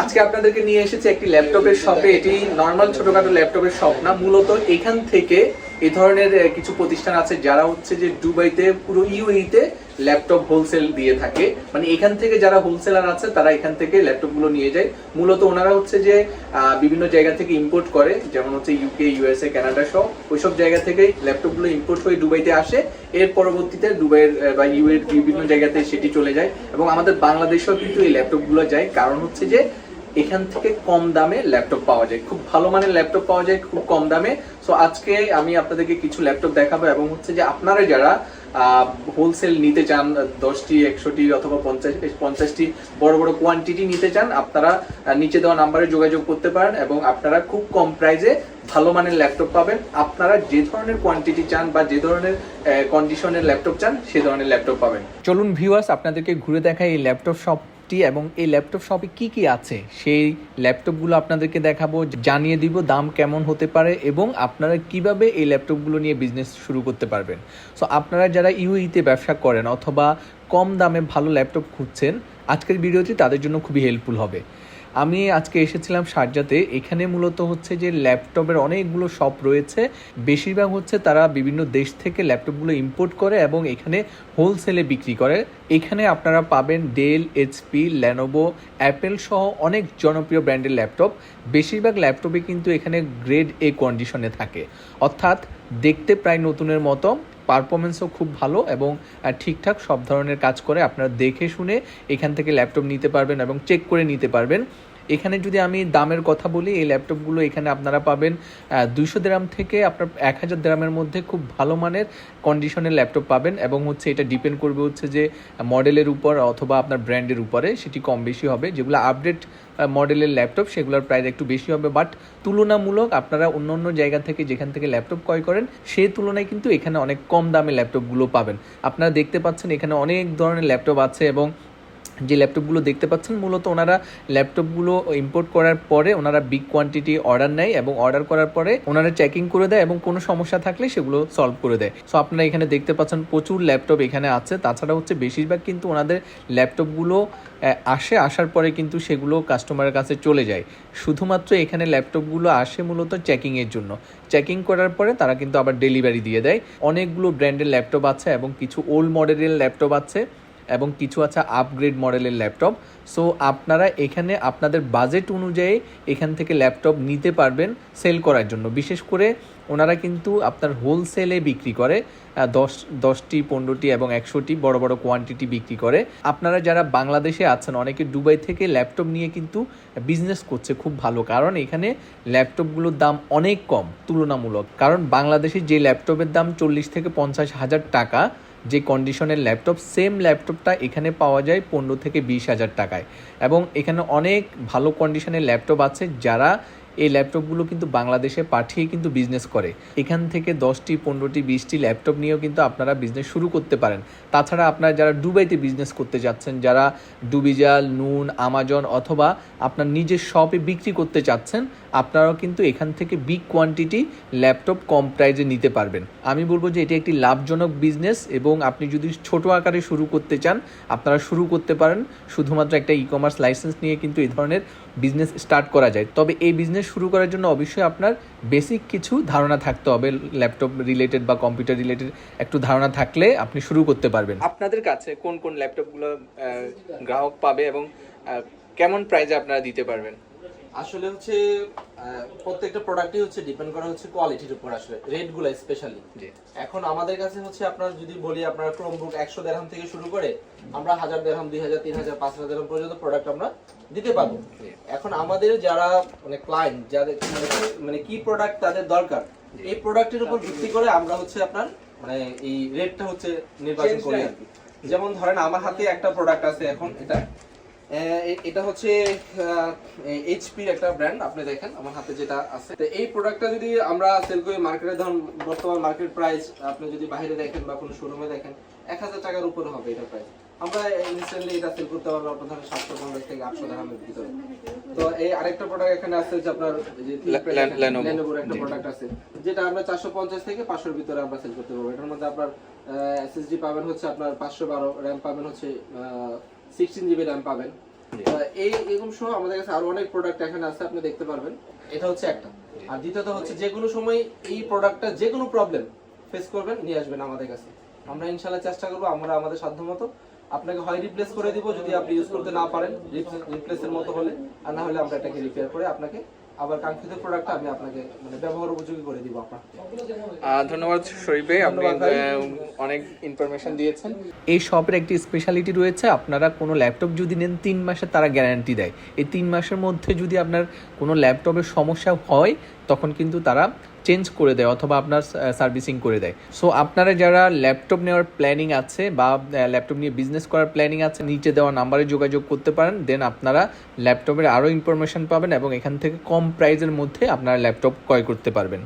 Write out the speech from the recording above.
আজকে আপনাদেরকে নিয়ে এসেছি একটি ল্যাপটপের শপে। এটি নর্মাল ছোটখাটো ল্যাপটপের শপ না, মূলত এখান থেকে এ ধরনের কিছু প্রতিষ্ঠান আছে যারা হচ্ছে যে দুবাইতে, পুরো ইউএইতে ল্যাপটপ হোলসেল দিয়ে থাকে। মানে এখান থেকে যারা হোলসেলার আছে, তারা এখান থেকে ল্যাপটপগুলো নিয়ে যায়। মূলত ওনারা হচ্ছে যে বিভিন্ন জায়গা থেকে ইম্পোর্ট করে, যেমন হচ্ছে ইউকে ইউএসএ কানাডা সহ ওইসব জায়গা থেকে ল্যাপটপগুলো ইম্পোর্ট হয়ে দুবাইতে আসে। এর পরবর্তীতে দুবাইয়ের বা ইউ এর বিভিন্ন জায়গাতে সেটি চলে যায়। এবং আমাদের বাংলাদেশেও কিন্তু এই ল্যাপটপগুলো যায়। কারণ হচ্ছে যে এখান থেকে কম দামে ল্যাপটপ পাওয়া যায়। খুব ভালো মানের ল্যাপটপ পাওয়া যায়, খুব কম দামে। সো আজকে আমি আপনাদেরকে কিছু ল্যাপটপ দেখাবো এবং হচ্ছে যে আপনারা যারা হোলসেল নিতে চান, দশটি, একশোটি অথবা পঞ্চাশ পঞ্চাশটি বড় বড় কোয়ান্টিটি নিতে চান, আপনারা নিচে দেওয়া নাম্বারে যোগাযোগ করতে পারেন এবং আপনারা খুব কম প্রাইসে ভালো মানের ল্যাপটপ পাবেন। আপনারা যে ধরনের কোয়ান্টিটি চান বা যে ধরনের কন্ডিশনের ল্যাপটপ চান, সে ধরনের ল্যাপটপ পাবেন। চলুন ভিউয়ার্স আপনাদেরকে ঘুরে দেখা এই ল্যাপটপ শপটি এবং এই ল্যাপটপ শপে কি কি আছে? সেই ল্যাপটপগুলো আপনাদেরকে দেখাবো, জানিয়ে দিব দাম কেমন হতে পারে এবং আপনারা কীভাবে এই ল্যাপটপগুলো নিয়ে বিজনেস শুরু করতে পারবেন। সো আপনারা যারা ইউইতে ব্যবসা করেন অথবা কম দামে ভালো ল্যাপটপ খুঁজছেন, আজকের ভিডিওটি তাদের জন্য খুবই হেল্পফুল হবে। আমি আজকে এসেছিলাম শারজাতে এখানে মূলত হচ্ছে যে ল্যাপটপের অনেকগুলো শপ রয়েছে। বেশিরভাগ হচ্ছে তারা বিভিন্ন দেশ থেকে ল্যাপটপগুলো ইম্পোর্ট করে এবং এখানে হোলসেলে বিক্রি করে। এখানে আপনারা পাবেন ডেল এইচপি ল্যানোভো অ্যাপেল সহ অনেক জনপ্রিয় ব্র্যান্ডের ল্যাপটপ। বেশিরভাগ ল্যাপটপে কিন্তু এখানে গ্রেড এ কন্ডিশনে থাকে। অর্থাৎ দেখতে প্রায় নতুনের মতো। পারফরমেন্সও খুব ভালো এবং ঠিকঠাক সব ধরনের কাজ করে আপনারা দেখে শুনে এখান থেকে ল্যাপটপ নিতে পারবেন এবং চেক করে নিতে পারবেন। এখানে যদি আমি দামের কথা বলি, এই ল্যাপটপগুলো এখানে আপনারা পাবেন দুইশো গ্রাম থেকে আপনার এক হাজার গ্রামের মধ্যে খুব ভালো মানের কন্ডিশনের ল্যাপটপ পাবেন এবং হচ্ছে এটা ডিপেন্ড করবে হচ্ছে যে মডেলের উপর অথবা আপনার ব্র্যান্ডের উপরে, সেটি কম বেশি হবে। যেগুলো আপডেট মডেলের ল্যাপটপ, সেগুলোর প্রাইস একটু বেশি হবে। বাট তুলনামূলক আপনারা অন্য অন্য জায়গা থেকে যেখান থেকে ল্যাপটপ ক্রয় করেন সেই তুলনায় কিন্তু এখানে অনেক কম দামে ল্যাপটপগুলো পাবেন। আপনারা দেখতে পাচ্ছেন এখানে অনেক ধরনের ল্যাপটপ আছে এবং যে ল্যাপটপগুলো দেখতে পাচ্ছেন, মূলত ওনারা ল্যাপটপগুলো ইম্পোর্ট করার পরে ওনারা বিগ কোয়ান্টিটি অর্ডার নেয় এবং অর্ডার করার পরে ওনারা চেকিং করে দেয় এবং কোনো সমস্যা থাকলে সেগুলো সলভ করে দেয়। সো আপনারা এখানে দেখতে পাচ্ছেন প্রচুর ল্যাপটপ এখানে আছে। তাছাড়া হচ্ছে বেশিরভাগ কিন্তু ওনাদের ল্যাপটপগুলো আসে, আসার পরে কিন্তু সেগুলো কাস্টমারের কাছে চলে যায়। শুধুমাত্র এখানে ল্যাপটপগুলো আসে মূলত চেকিংয়ের জন্য। চেকিং করার পরে তারা কিন্তু আবার ডেলিভারি দিয়ে দেয়। অনেকগুলো ব্র্যান্ডের ল্যাপটপ আছে এবং কিছু ওল্ড মডেলের ল্যাপটপ আছে। এবং কিছু আছে আপগ্রেড মডেলের ল্যাপটপ সো আপনারা এখানে আপনাদের বাজেট অনুযায়ী এখান থেকে ল্যাপটপ নিতে পারবেন সেল করার জন্য। বিশেষ করে ওনারা কিন্তু আপনার হোলসেলে বিক্রি করে দশ, দশটি, পনেরোটি এবং একশোটি বড় বড় কোয়ান্টিটি বিক্রি করে। আপনারা যারা বাংলাদেশে আছেন, অনেকে দুবাই থেকে ল্যাপটপ নিয়ে কিন্তু বিজনেস করছে খুব ভালো, কারণ এখানে ল্যাপটপগুলোর দাম অনেক কম, তুলনামূলক। কারণ বাংলাদেশে যে ল্যাপটপের দাম চল্লিশ থেকে পঞ্চাশ হাজার টাকা যে কন্ডিশনের ল্যাপটপ সেম ল্যাপটপটা এখানে পাওয়া যায় পনেরো থেকে বিশ হাজার টাকায়। এবং এখানে অনেক ভালো কন্ডিশনের ল্যাপটপ আছে যারা এই ল্যাপটপগুলো কিন্তু বাংলাদেশে পাঠিয়ে কিন্তু বিজনেস করে। এখান থেকে দশটি, পনেরোটি, বিশটি ল্যাপটপ নিয়েও কিন্তু আপনারা বিজনেস শুরু করতে পারেন। তাছাড়া আপনারা যারা দুবাইতে বিজনেস করতে যাচ্ছেন, যারা ডুবিজাল নুন, আমাজন অথবা আপনার নিজের শপে বিক্রি করতে চাচ্ছেন আপনারাও কিন্তু এখান থেকে বিগ কোয়ান্টিটি ল্যাপটপ কম প্রাইজে নিতে পারবেন। আমি বলব যে এটি একটি লাভজনক বিজনেস এবং আপনি যদি ছোট আকারে শুরু করতে চান, আপনারা শুরু করতে পারেন। শুধুমাত্র একটা ই কমার্স লাইসেন্স নিয়ে কিন্তু এই ধরনের বিজনেস স্টার্ট করা যায়। তবে এই বিজনেস শুরু করার জন্য অবশ্যই আপনার বেসিক কিছু ধারণা থাকতে হবে। ল্যাপটপ রিলেটেড বা কম্পিউটার রিলেটেড একটু ধারণা থাকলে আপনি শুরু করতে পারবেন। আপনাদের কাছে কোন কোন ল্যাপটপগুলো গ্রাহক পাবে এবং কেমন প্রাইজে আপনারা দিতে পারবেন? আসলে হচ্ছে প্রত্যেকটা প্রোডাক্টই হচ্ছে ডিপেন্ড করা হচ্ছে কোয়ালিটির উপর আসলে রেটগুলো স্পেশালি এখন আমাদের কাছে হচ্ছে আপনার যদি বলি আপনার ক্রোমবুক একশো দেড়হাম থেকে শুরু করে আমরা হাজার দেড়হাম দুই হাজার তিন হাজার পাঁচ হাজার পর্যন্ত প্রোডাক্ট আমরা দিতে পারব। এখন আমাদের যারা মানে ক্লায়েন্ট যাদের মানে কি- প্রোডাক্ট তাদের দরকার এই প্রোডাক্টের উপর ভিত্তি করে আমরা হচ্ছে আপনার মানে এই রেটটা হচ্ছে নির্বাচন করি আর কি। যেমন ধরেন আমার হাতে একটা প্রোডাক্ট আছে এখন এটা এটা হচ্ছে এইচপির একটা ব্র্যান্ড আপনি দেখেন আমার হাতে যেটা আছে। তো এই প্রোডাক্টটা যদি আমরা সেল করি মার্কেটে ধরুন বর্তমান মার্কেট প্রাইস আপনি যদি বাইরে দেখেন বা কোনো শোরুমে দেখেন এক হাজার টাকার উপরে হবে এটা প্রাইস আমরা ইনস্ট্যান্টলি এটা সেল করতে পারব আপনার ধরেন সাতশো পঞ্চাশ থেকে আটশো টাকার ভিতরে। তো এই আরেকটা প্রোডাক্ট এখানে আছে যে আপনার। Lenovo একটা প্রোডাক্ট আছে যেটা আমরা চারশো পঞ্চাশ থেকে পাঁচশোর ভিতরে আমরা সেল করতে পারব। এটার মধ্যে আপনার এসএসডি পাবেন হচ্ছে আপনার পাঁচশো বারো র্যাম পাবেন হচ্ছে সিক্সটিন জিবি র্যাম পাবেন। এই এরকম সহ আমাদের কাছে আরও অনেক প্রোডাক্ট এখানে আছে আপনি দেখতে পারবেন। এটা হচ্ছে একটা। আর দ্বিতীয়ত হচ্ছে যে কোনো সময় এই প্রোডাক্টটা যে কোনো প্রবলেম ফেস করবেন নিয়ে আসবেন আমাদের কাছে। আমরা ইনশাল্লাহ চেষ্টা করব আমরা আমাদের সাধ্যমতো আপনাকে হয় রিপ্লেস করে দিব যদি আপনি ইউজ করতে না পারেন রিপ্লেসের মতো হলে। আর না হলে আমরা এটাকে রিপেয়ার করে আপনাকে আবার কাঙ্ক্ষিত প্রোডাক্ট আমি আপনাকে মানে ব্যবহার উপযোগী করে দিব আপনার ধন্যবাদ শরীফে আপনি আহ, অনেক ইনফরমেশন দিয়েছেন। এই শপের একটি স্পেশালিটি রয়েছে আপনারা কোনো ল্যাপটপ যদি নেন তিন মাসের তারা গ্যারান্টি দেয়। এই তিন মাসের মধ্যে যদি আপনার কোনো ল্যাপটপের সমস্যা হয় তখন কিন্তু তারা চেঞ্জ করে দেয় অথবা আপনার সার্ভিসিং করে দেয়। সো আপনারা যারা ল্যাপটপ নেওয়ার প্ল্যানিং আছে বা ল্যাপটপ নিয়ে বিজনেস করার প্ল্যানিং আছে, নিচে দেওয়া নাম্বারে যোগাযোগ করতে পারেন দেন আপনারা ল্যাপটপের আরও ইনফরমেশন পাবেন এবং এখান থেকে কম প্রাইজের মধ্যে আপনারা ল্যাপটপ ক্রয় করতে পারবেন।